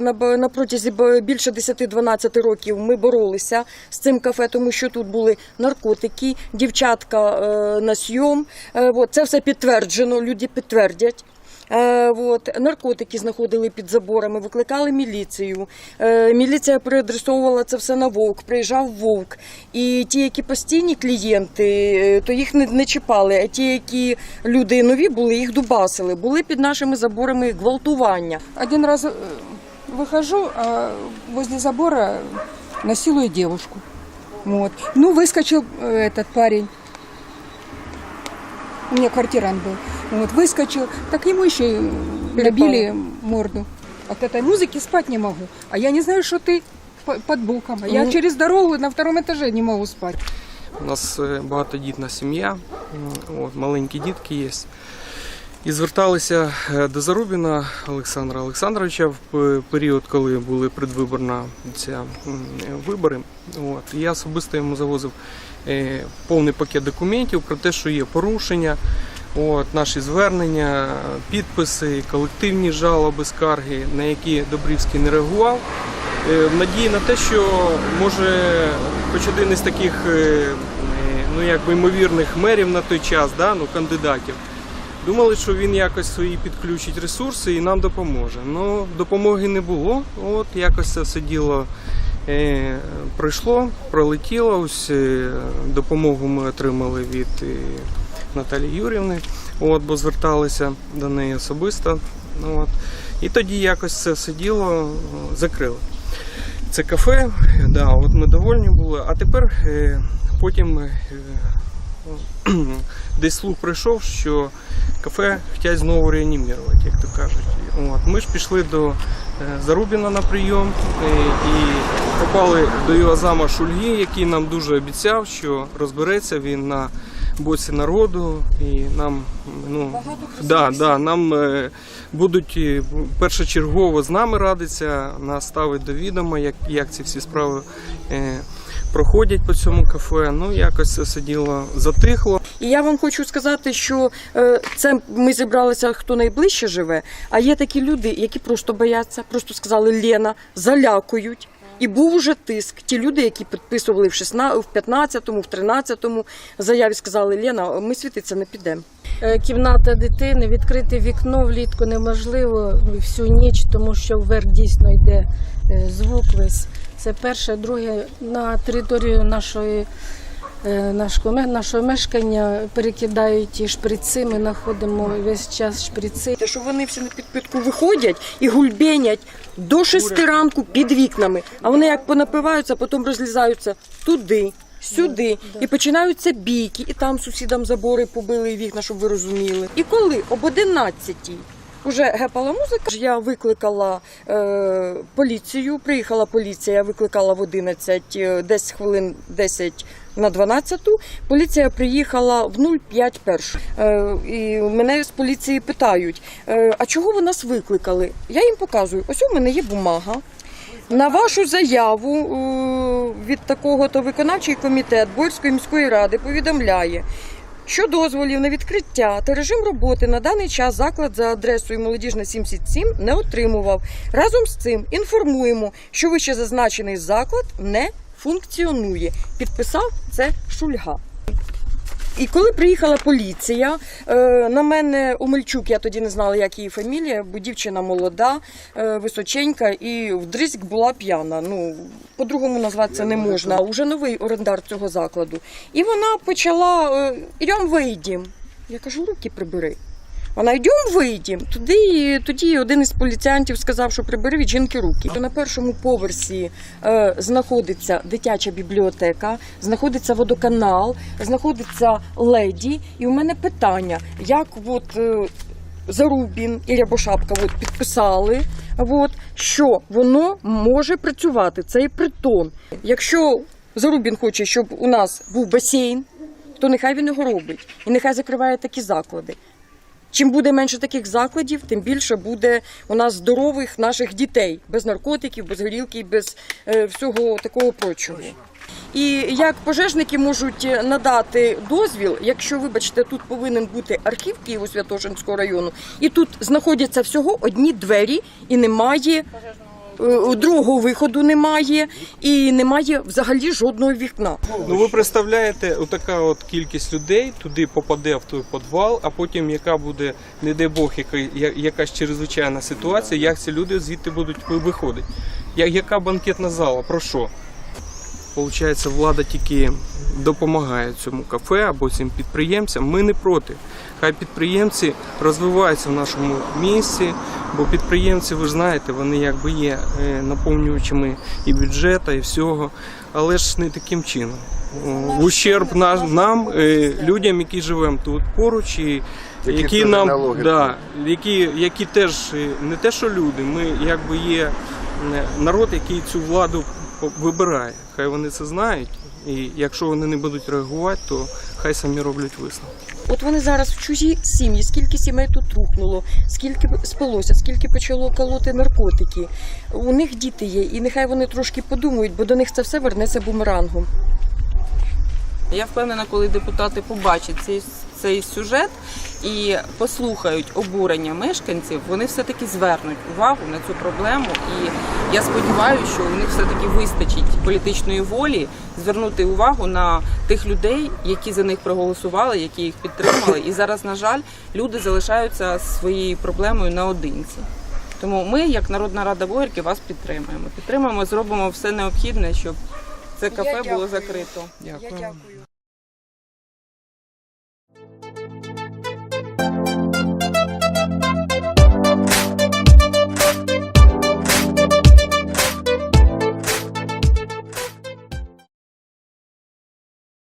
на, протязі більше 10-12 років ми боролися з цим кафе, тому що тут були наркотики, дівчатка е, на сйом. Е, це все підтверджено, люди підтвердять. Е, от, наркотики знаходили під заборами, викликали міліцію. Е, міліція переадресовувала це все на вовк, приїжджав вовк. І ті, які постійні клієнти, е, то їх не, не чіпали. А ті, які люди нові були, їх дубасили. Були під нашими заборами гвалтування. Один раз выхожу, а возле забора насилую девушку. Вот. Ну, выскочил э, этот парень. У меня квартирант был. Вот, выскочил. Так ему еще и набили морду. От этой музыки спать не могу. А я не знаю, что ты по- под боком. А я Ну. через дорогу на втором этаже не могу спать. У нас е, багатодітна сім'я, м, от, маленькі дітки є. І зверталися е, до Зарубіна Олександра Олександровича в період, коли були предвиборна ця вибори. От. Я особисто йому завозив е, повний пакет документів про те, що є порушення, от, наші звернення, підписи, колективні жалоби, скарги, на які Добрівський не реагував. Е, в надії на те, що може хоч один із таких ну, якби, ймовірних мерів на той час, да, ну, кандидатів, думали, що він якось свої підключить ресурси і нам допоможе. Ну, допомоги не було. От якось це все діло е, пройшло, пролетіло. Ось е, допомогу ми отримали від е, Наталії Юрівни, от, бо зверталися до неї особисто. От. І тоді якось це все діло е, закрили. Це кафе, да, от ми довольні були. А тепер е, потім е, десь слух прийшов, що кафе хочуть знову реанімувати, як то кажуть. От. Ми ж пішли до е, Зарубіна на прийом е, і попали до його зама Шульги, який нам дуже обіцяв, що розбереться він на боці народу і нам ну, да, да, нам е, будуть першочергово з нами радиться, нас ставить до відома, як, як ці всі справи е, проходять по цьому кафе. Ну, якось це все діло затихло. І я вам хочу сказати, що е, це ми зібралися, хто найближче живе. А є такі люди, які просто бояться, просто сказали Лена, залякують. І був уже тиск. Ті люди, які підписували в 16, в 15-му, в 13-му заяві, сказали, Лена, ми світиться не підемо. Е, кімната дитини, відкрити вікно влітку неможливо ну, всю ніч, тому що вверх дійсно йде е, звук весь. Це перше, друге, на територію нашої, нашого, ме- нашого мешкання перекидають ті шприци, ми знаходимо весь час шприци. Те, що вони всі на підпитку виходять і гульбенять до 6 ранку під вікнами. А вони як понапиваються, потім розлізаються туди. Сюди і починаються бійки, і там сусідам забори побили і вікна, щоб ви розуміли. І коли об 11-й вже гепала музика, я викликала е, поліцію. Приїхала поліція, я викликала в 11, е, десь хвилин 10 на 12. Поліція приїхала в 0,5. Е, і мене з поліції питають: е, а чого ви нас викликали? Я їм показую, ось у мене є бумага. На вашу заяву е, від такого-то виконавчий комітет Борської міської ради повідомляє, що дозволів на відкриття та режим роботи на даний час заклад за адресою Молодіжна 77 не отримував. Разом з цим інформуємо, що вище зазначений заклад не функціонує. Підписав це Шульга. І коли приїхала поліція, е, на мене Омельчук, я тоді не знала, як її фамілія, бо дівчина молода, е, височенька, і вдризьк була п'яна. Ну, по-другому назвати це не можна. Уже новий орендар цього закладу. І вона почала е, ідем вийдім. Я кажу, руки прибери. Вона йдем вийдім. Туди, тоді один із поліціянтів сказав, що прибери від жінки руки. На першому поверсі е, знаходиться дитяча бібліотека, знаходиться водоканал, знаходиться леді. І у мене питання, як от. Е, Зарубін і Рябошапка от, підписали, от, що воно може працювати, цей притон. Якщо Зарубін хоче, щоб у нас був басейн, то нехай він його робить. І нехай закриває такі заклади. Чим буде менше таких закладів, тим більше буде у нас здорових наших дітей без наркотиків, без горілки, без е, всього такого прочого. І як пожежники можуть надати дозвіл, якщо, вибачте, тут повинен бути архів Києво-Святошинського району, і тут знаходяться всього одні двері, і немає е, другого виходу немає і немає взагалі жодного вікна. Ну ви представляєте, отака от кількість людей туди попаде в той підвал, а потім яка буде, не дай Бог, яка, якась чрезвичайна ситуація, як ці люди звідти будуть виходити? Яка банкетна зала? Про що? Получається, влада тільки допомагає цьому кафе або цим підприємцям. Ми не проти. Хай підприємці розвиваються в нашому місті, бо підприємці, ви ж знаєте, вони якби є е, наповнювачами і бюджету, і всього, але ж не таким чином. В ущерб на- нам, е, людям, які живемо тут поруч, і Які які нам налоги да, які, які теж е, не те, що люди, ми якби є народ, який цю владу вибирає. Хай вони це знають. І якщо вони не будуть реагувати, то хай самі роблять висновки. От вони зараз в чужі сім'ї, скільки сімей тут рухнуло, скільки спалося, скільки почало колоти наркотики. У них діти є, і нехай вони трошки подумають, бо до них це все вернеться бумерангом. Я впевнена, коли депутати побачать цей, цей сюжет і послухають обурення мешканців, вони все-таки звернуть увагу на цю проблему. І я сподіваюся, що у них все-таки вистачить політичної волі звернути увагу на тих людей, які за них проголосували, які їх підтримали. І зараз, на жаль, люди залишаються своєю проблемою наодинці. Тому ми, як Народна Рада Боярки, вас підтримуємо. Підтримуємо, зробимо все необхідне, щоб це кафе було закрито. Дякую. дякую.